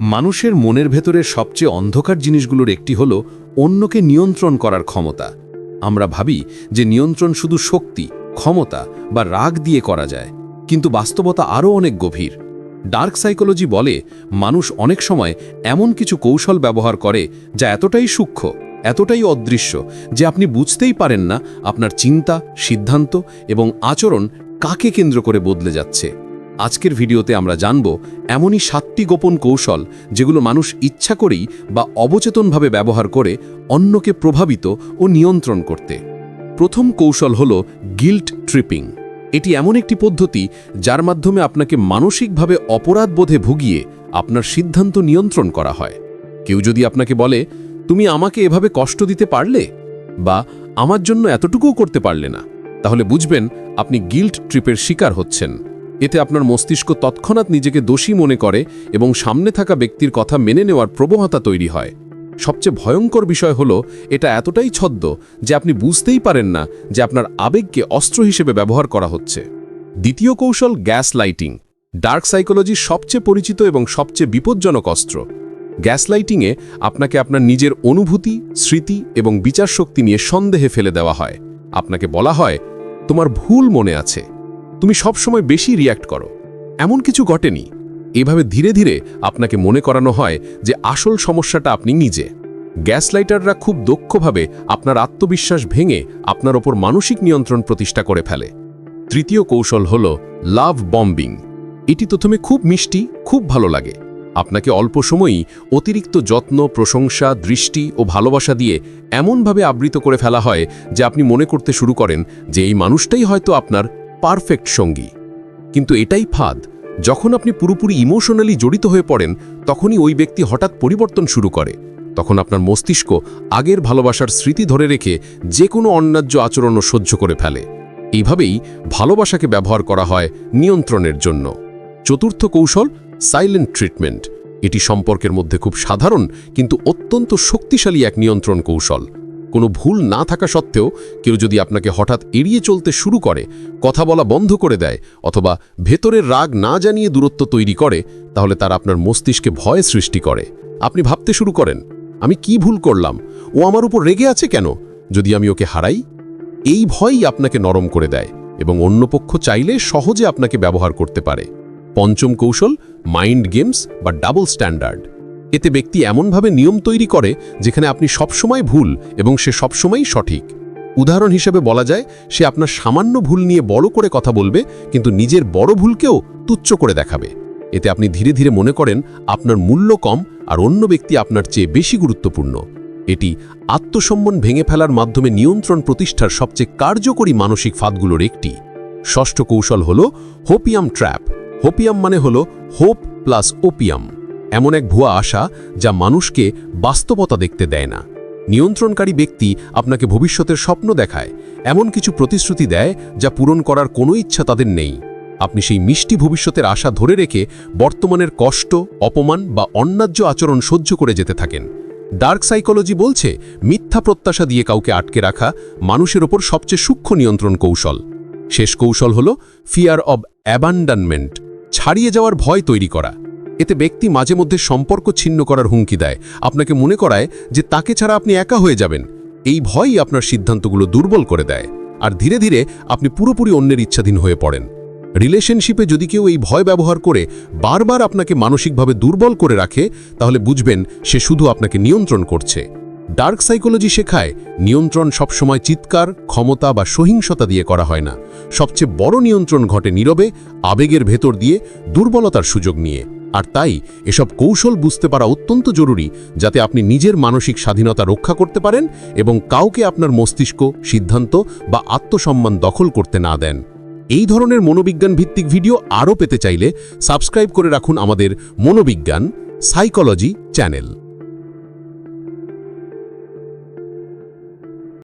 মানুষের মনের ভেতরের সবচেয়ে অন্ধকার জিনিসগুলোর একটি হল অন্যকে নিয়ন্ত্রণ করার ক্ষমতা। আমরা ভাবি যে নিয়ন্ত্রণ শুধু শক্তি, ক্ষমতা বা রাগ দিয়ে করা যায়, কিন্তু বাস্তবতা আরও অনেক গভীর। ডার্ক সাইকোলজি বলে মানুষ অনেক সময় এমন কিছু কৌশল ব্যবহার করে যা এতটাই সূক্ষ্ম, এতটাই অদৃশ্য যে আপনি বুঝতেই পারেন না আপনার চিন্তা, সিদ্ধান্ত এবং আচরণ কাকে কেন্দ্র করে বদলে যাচ্ছে। আজকের ভিডিওতে আমরা জানব এমনই সাতটি গোপন কৌশল যেগুলো মানুষ ইচ্ছা করেই বা অবচেতনভাবে ব্যবহার করে অন্যকে প্রভাবিত ও নিয়ন্ত্রণ করতে। প্রথম কৌশল হল গিল্ট ট্রিপিং এটি এমন একটি পদ্ধতি যার মাধ্যমে আপনাকে মানসিকভাবে অপরাধ বোধে ভুগিয়ে আপনার সিদ্ধান্ত নিয়ন্ত্রণ করা হয়। কেউ যদি আপনাকে বলে, তুমি আমাকে এভাবে কষ্ট দিতে পারলে? বা, আমার জন্য এতটুকুও করতে পারলে না? তাহলে বুঝবেন আপনি গিল্ট ট্রিপের শিকার হচ্ছেন। এতে আপনার মস্তিষ্ক তৎক্ষণাৎ নিজেকে দোষী মনে করে এবং সামনে থাকা ব্যক্তির কথা মেনে নেওয়ার প্রবণতা তৈরি হয়। সবচেয়ে ভয়ঙ্কর বিষয় হল, এটা এতটাই ছদ্ম যে আপনি বুঝতেই পারেন না যে আপনার আবেগকে অস্ত্র হিসেবে ব্যবহার করা হচ্ছে। দ্বিতীয় কৌশল গ্যাস লাইটিং। ডার্ক সাইকোলজির সবচেয়ে পরিচিত এবং সবচেয়ে বিপজ্জনক অস্ত্র। গ্যাস লাইটিংয়ে আপনাকে আপনার নিজের অনুভূতি, স্মৃতি এবং বিচার শক্তি নিয়ে সন্দেহে ফেলে দেওয়া হয়। আপনাকে বলা হয়, তোমার ভুল মনে আছে। তুমি সবসময় বেশি রিয়্যাক্ট করো। এমন কিছু ঘটেনি। এভাবে ধীরে ধীরে আপনাকে মনে করানো হয় যে আসল সমস্যাটা আপনি নিজে। গ্যাসলাইটাররা খুব দক্ষভাবে আপনার আত্মবিশ্বাস ভেঙে আপনার ওপর মানসিক নিয়ন্ত্রণ প্রতিষ্ঠা করে ফেলে। তৃতীয় কৌশল হল লাভ বম্বিং। এটি প্রথমে খুব মিষ্টি, খুব ভালো লাগে। আপনাকে অল্প সময়ই অতিরিক্ত যত্ন, প্রশংসা, দৃষ্টি ও ভালোবাসা দিয়ে এমনভাবে আবৃত করে ফেলা হয় যে আপনি মনে করতে শুরু করেন যে এই মানুষটাই হয়তো আপনার পারফেক্ট সঙ্গী। কিন্তু এটাই ফাঁদ, যখন আপনি পুরোপুরি ইমোশনালি জড়িত হয়ে পড়েন, তখনই ওই ব্যক্তি হঠাৎ পরিবর্তন শুরু করে। তখন আপনার মস্তিষ্ক আগের ভালোবাসার স্মৃতি ধরে রেখে যে কোনো অন্যায্য আচরণও সহ্য করে ফেলে। এইভাবেই ভালোবাসাকে ব্যবহার করা হয় নিয়ন্ত্রণের জন্য। চতুর্থ কৌশল সাইলেন্ট ট্রিটমেন্ট এটি সম্পর্কের মধ্যে খুব সাধারণ, কিন্তু অত্যন্ত শক্তিশালী এক নিয়ন্ত্রণ কৌশল। কোনো ভুল না থাকা সত্ত্বেও কেউ যদি আপনাকে হঠাৎ এড়িয়ে চলতে শুরু করে, কথা বলা বন্ধ করে দেয় অথবা ভেতরের রাগ না জানিয়ে দূরত্ব তৈরি করে, তাহলে তার আপনার মস্তিষ্কে ভয় সৃষ্টি করে। আপনি ভাবতে শুরু করেন, আমি কি ভুল করলাম? ও আমার উপর রেগে আছে কেন? যদি আমি ওকে হারাই? এই ভয়ই আপনাকে নরম করে দেয় এবং অন্য পক্ষ চাইলে সহজে আপনাকে ব্যবহার করতে পারে। পঞ্চম কৌশল মাইন্ড গেমস বা ডাবল স্ট্যান্ডার্ড এতে ব্যক্তি এমনভাবে নিয়ম তৈরি করে যেখানে আপনি সবসময় ভুল এবং সে সবসময়ই সঠিক। উদাহরণ হিসেবে বলা যায়, সে আপনার সামান্য ভুল নিয়ে বড় করে কথা বলবে, কিন্তু নিজের বড় ভুলকেও তুচ্ছ করে দেখাবে। এতে আপনি ধীরে ধীরে মনে করেন, আপনার মূল্য কম আর অন্য ব্যক্তি আপনার চেয়ে বেশি গুরুত্বপূর্ণ। এটি আত্মসম্মান ভেঙে ফেলার মাধ্যমে নিয়ন্ত্রণ প্রতিষ্ঠার সবচেয়ে কার্যকরী মানসিক ফাঁদগুলোর একটি। ষষ্ঠ কৌশল হল হোপিয়াম ট্র্যাপ হোপিয়াম মানে হল হোপ প্লাস ওপিয়াম এমন এক ভুয়া আশা যা মানুষকে বাস্তবতা দেখতে দেয় না। নিয়ন্ত্রণকারী ব্যক্তি আপনাকে ভবিষ্যতের স্বপ্ন দেখায়, এমন কিছু প্রতিশ্রুতি দেয় যা পূরণ করার কোনো ইচ্ছা তাদের নেই। আপনি সেই মিষ্টি ভবিষ্যতের আশা ধরে রেখে বর্তমানের কষ্ট, অপমান বা অন্যায্য আচরণ সহ্য করে যেতে থাকেন। ডার্ক সাইকোলজি বলছে, মিথ্যা প্রত্যাশা দিয়ে কাউকে আটকে রাখা মানুষের ওপর সবচেয়ে সূক্ষ্ম নিয়ন্ত্রণ কৌশল। শেষ কৌশল হল ফিয়ার অব অ্যাবান্ডানমেন্ট ছাড়িয়ে যাওয়ার ভয় তৈরি করা। এতে ব্যক্তি মাঝে মধ্যে সম্পর্ক ছিন্ন করার হুমকি দেয়। আপনাকে মনে করায় যে তাকে ছাড়া আপনি একা হয়ে যাবেন। এই ভয়ই আপনার সিদ্ধান্তগুলো দুর্বল করে দেয়। আর ধীরে ধীরে আপনি পুরোপুরি অন্যের ইচ্ছাধীন হয়ে পড়েন। রিলেশনশিপে যদি কেউ এই ভয় ব্যবহার করে বারবার আপনাকে মানসিকভাবে দুর্বল করে রাখে, তাহলে বুঝবেন সে শুধু আপনাকে নিয়ন্ত্রণ করছে। ডার্ক সাইকোলজি শেখায়, নিয়ন্ত্রণ সবসময় চিৎকার, ক্ষমতা বা সহিংসতা দিয়ে করা হয় না। সবচেয়ে বড় নিয়ন্ত্রণ ঘটে নীরবে, আবেগের ভেতর দিয়ে, দুর্বলতার সুযোগ নিয়ে। আর তাই এসব কৌশল বুঝতে পারা অত্যন্ত জরুরি যাতে আপনি নিজের মানসিক স্বাধীনতা রক্ষা করতে পারেন এবং কাউকে আপনার মস্তিষ্ক, সিদ্ধান্ত বা আত্মসম্মান দখল করতে না দেন। এই ধরনের মনোবিজ্ঞান ভিত্তিক ভিডিও আরও পেতে চাইলে সাবস্ক্রাইব করে রাখুন আমাদের মনোবিজ্ঞান সাইকোলজি চ্যানেল।